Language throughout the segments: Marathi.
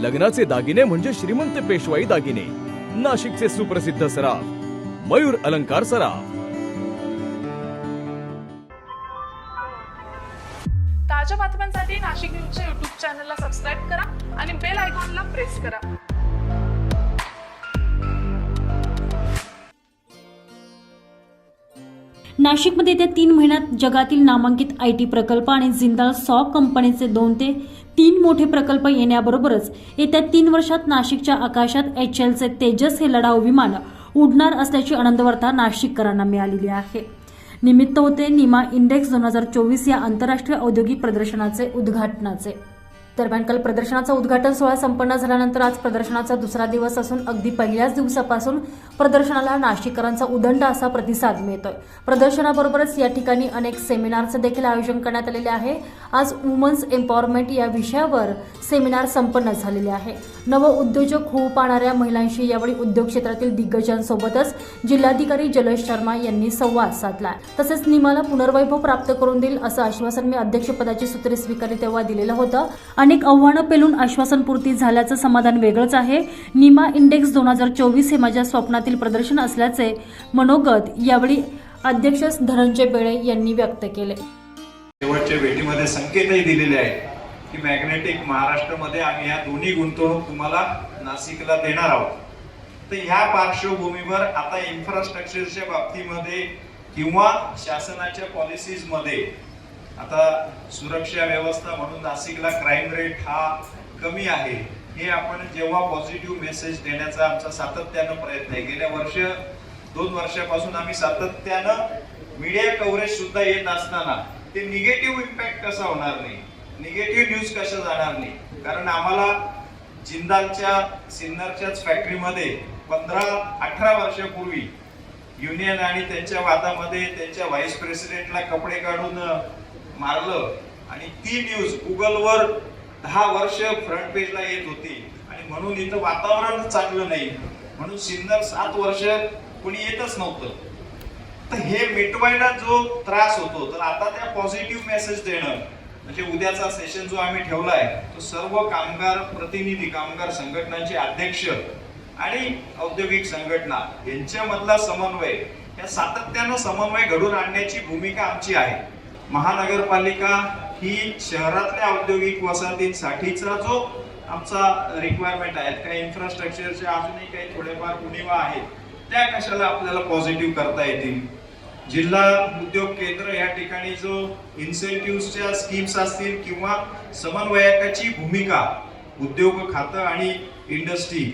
लग्नाचे दागिने म्हणजे श्रीमंत पेशवाई दागिने. नाशिकचे सुप्रसिद्ध सराफ मयूर अलंकार सराफ. ताज्या बातम्यांसाठी नाशिक न्यूजच्या युट्यूब चॅनलला सबस्क्राईब करा आणि बेल आयकॉनला प्रेस करा. नाशिकमध्ये येत्या तीन महिन्यात जगातील नामांकित आय टी प्रकल्प आणि जिंदाल सॉ कंपनीचे दोन ते तीन मोठे प्रकल्प येण्याबरोबरच येत्या तीन वर्षात नाशिकच्या आकाशात एच एलचे तेजस हे लढाऊ विमान उडणार असल्याची आनंदवार्ता नाशिककरांना मिळालेली आहे. निमित्त होते निमा इंडेक्स दोन हजार चोवीस या आंतरराष्ट्रीय औद्योगिक प्रदर्शनाचे उद्घाटनाचे. दरम्यान काल प्रदर्शनाचा उद्घाटन सोहळा संपन्न झाल्यानंतर आज प्रदर्शनाचा दुसरा दिवस असून अगदी पहिल्याच दिवसापासून प्रदर्शनाला नाशिककरांचा उदंड असा प्रतिसाद मिळतोय. प्रदर्शनाबरोबरच या ठिकाणी अनेक सेमिनारचं देखील आयोजन करण्यात आलेले आहे. आज वुमन्स एम्पॉवरमेंट या विषयावर सेमिनार संपन्न झालेले आहे. नव उद्योजक होऊ पाहणाऱ्या महिलांशी यावेळी उद्योग क्षेत्रातील दिग्गजांसोबतच जिल्हाधिकारी जलेश शर्मा यांनी संवाद साधला. तसेच निमाला पुनर्वैभव प्राप्त करून देईल असं आश्वासन मी अध्यक्षपदाची सूत्रे स्वीकारली तेव्हा दिलेलं होतं. आणि अनेक आव्हानं पेलून आश्वासन पूर्ती झाल्याचं समाधान वेगळंच आहे. निमा इंडेक्स दोन हजार चोवीस हे माझ्या स्वप्नातील प्रदर्शन असल्याचे मनोगत यावेळी अध्यक्ष धनंजय बेळे यांनी व्यक्त केले. शेवटच्या भेटीमध्ये संकेतही दिलेले आहेत की मॅग्नेटिक महाराष्ट्रामध्ये आम्ही ह्या दोन्ही गुंतवणूक तुम्हाला नाशिकला देणार आहोत. तर ह्या पार्श्वभूमीवर आता इन्फ्रास्ट्रक्चरच्या बाबतीमध्ये किंवा शासनाच्या पॉलिसीजमध्ये आता सुरक्षा व्यवस्था म्हणून नाशिकला क्राईम रेट हा कमी आहे. हे आपण जेव्हा पॉझिटिव्ह मेसेज देण्याचा आमचा सातत्यानं प्रयत्न आहे. गेल्या वर्ष दोन वर्षापासून आम्ही सातत्यानं मीडिया कव्हरेज सुद्धा येत असताना ते निगेटिव्ह इम्पॅक्ट कसा होणार नाही? निगेटिव्ह न्यूज कशा जाणार नाही? कारण आम्हाला जिंदालच्या सिन्नरच्याच फॅक्टरीमध्ये पंधरा अठरा वर्षापूर्वी युनियन आणि त्यांच्या वादामध्ये त्यांच्या व्हाईस प्रेसिडेंटला कपडे काढून मारलं आणि ती न्यूज गुगलवर दहा वर्ष फ्रंट पेजला येत होती. आणि म्हणून इथं वातावरण चांगलं नाही. म्हणून सिन्नर सात वर्ष कोणी येतच नव्हतं. तर हे मिटवायला जो त्रास होतो तर आता त्या पॉझिटिव्ह मेसेज देणं म्हणजे उद्याचा सेशन जो आम्ही ठेवलाय तो सर्व कामगार प्रतिनिधी कामगार संघटनांचे अध्यक्ष आणि औद्योगिक संघटना यांच्यामधला समन्वय या सातत्यानं समन्वय घडून आणण्याची भूमिका आमची आहे. महानगरपालिका ही शहरातल्या औद्योगिक वसाहतींसाठीचा जो आमचा रिक्वायरमेंट आहे काही इन्फ्रास्ट्रक्चरचे अजूनही काही थोडेफार उणीवा आहेत त्या कशाला आपल्याला पॉझिटिव्ह करता येतील? जिल्हा उद्योग केंद्र या ठिकाणी जो इन्सेंटिव्हच्या स्कीम्स असतील किंवा समन्वयकाची भूमिका उद्योग खातं आणि इंडस्ट्री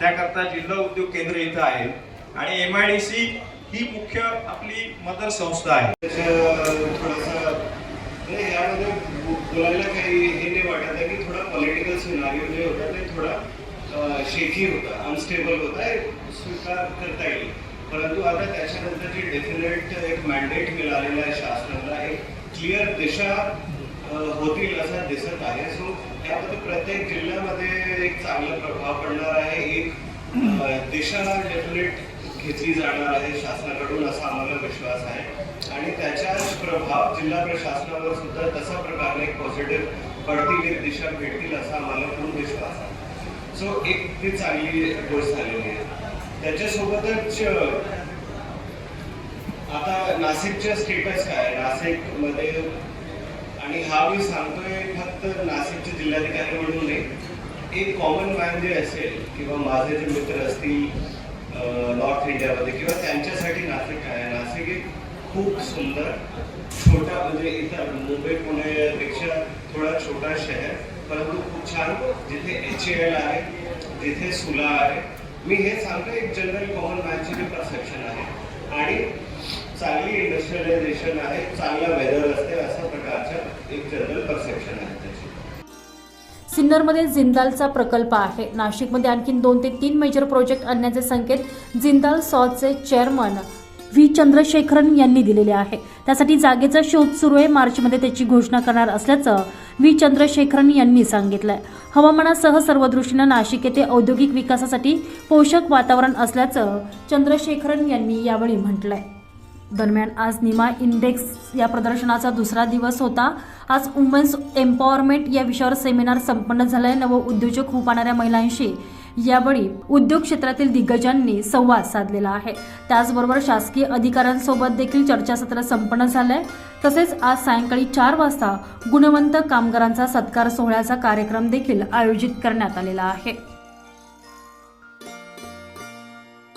त्याकरता जिल्हा उद्योग केंद्र इथं आहे. आणि एम आय डी सी ही मुख्य आपली मदर संस्था आहे. बोलायला काही हे नाही वाटत आहे की थोडा पॉलिटिकल सिनारिओ जे होता ते थोडा शेकी होता अनस्टेबल होता. स्वीकार करता येईल. परंतु आता त्याच्यानंतरची डेफिनेट एक मॅन्डेट मिळालेलं आहे शासनाला एक क्लिअर दिशा होतील असं दिसत आहे. सो त्यामध्ये प्रत्येक जिल्ह्यामध्ये एक चांगला प्रभाव पडणार आहे. एक दिशा डेफिनेट घेतली जाणार आहे शासनाकडून असा आम्हाला विश्वास आहे. आणि त्याचा प्रभाव जिल्हा प्रशासनावर सुद्धा तसा प्रकारे पॉझिटिव्ह पडतील एक दिशा भेटतील असा आम्हाला पूर्ण विश्वास आहे. सो एक ती चांगली गोष्ट झालेली आहे. त्याच्यासोबतच आता नाशिकच्या स्टेटस काय आहे? नाशिकमध्ये आणि हा मी सांगतोय फक्त नाशिकचे जिल्हाधिकारी म्हणून नाही. एक कॉमन मॅन जे असेल किंवा माझे जे मित्र असतील नॉर्थ इंडियामध्ये किंवा त्यांच्यासाठी नाशिक काय आहे? नाशिक एक खूप सुंदर छोटा म्हणजे इतर मुंबई पुण्यापेक्षा थोडा छोटा शहर परंतु खूप छान जिथे एच एल आहे जिथे सुला आहे. मी हे सांगतो एक जनरल कॉमन मॅनची जे परसेप्शन आहे. आणि चांगली इंडस्ट्रियलायझेशन आहे चांगला वेदर असते अशा प्रकारचं एक जनरल परसेप्शन आहे. सिन्नरमध्ये जिंदालचा प्रकल्प आहे. नाशिकमध्ये आणखीन दोन ते तीन मेजर प्रोजेक्ट आणण्याचे संकेत जिंदाल सॉचे चेअरमन व्ही. चंद्रशेखरन यांनी दिलेले आहे. त्यासाठी जागेचा शोध सुरू आहे. मार्चमध्ये त्याची घोषणा करणार असल्याचं व्ही. चंद्रशेखरन यांनी सांगितलंय. हवामानासह सर्व दृष्टीनं नाशिक येथे औद्योगिक विकासासाठी पोषक वातावरण असल्याचं चंद्रशेखरन यांनी यावेळी म्हटलंय. दरम्यान आज निमा इंडेक्स या प्रदर्शनाचा दुसरा दिवस होता. आज वुमेन्स एम्पॉवरमेंट या विषयावर सेमिनार संपन्न झालाय. नव उद्योजक होऊ पाहणाऱ्या महिलांशी. यावेळी उद्योग क्षेत्रातील दिग्गजांनी संवाद साधलेला आहे. त्याचबरोबर शासकीय अधिकाऱ्यांसोबत देखील चर्चासत्र संपन्न झालंय. तसेच आज सायंकाळी चार वाजता गुणवंत कामगारांचा सत्कार सोहळ्याचा कार्यक्रम देखील आयोजित करण्यात आलेला आहे.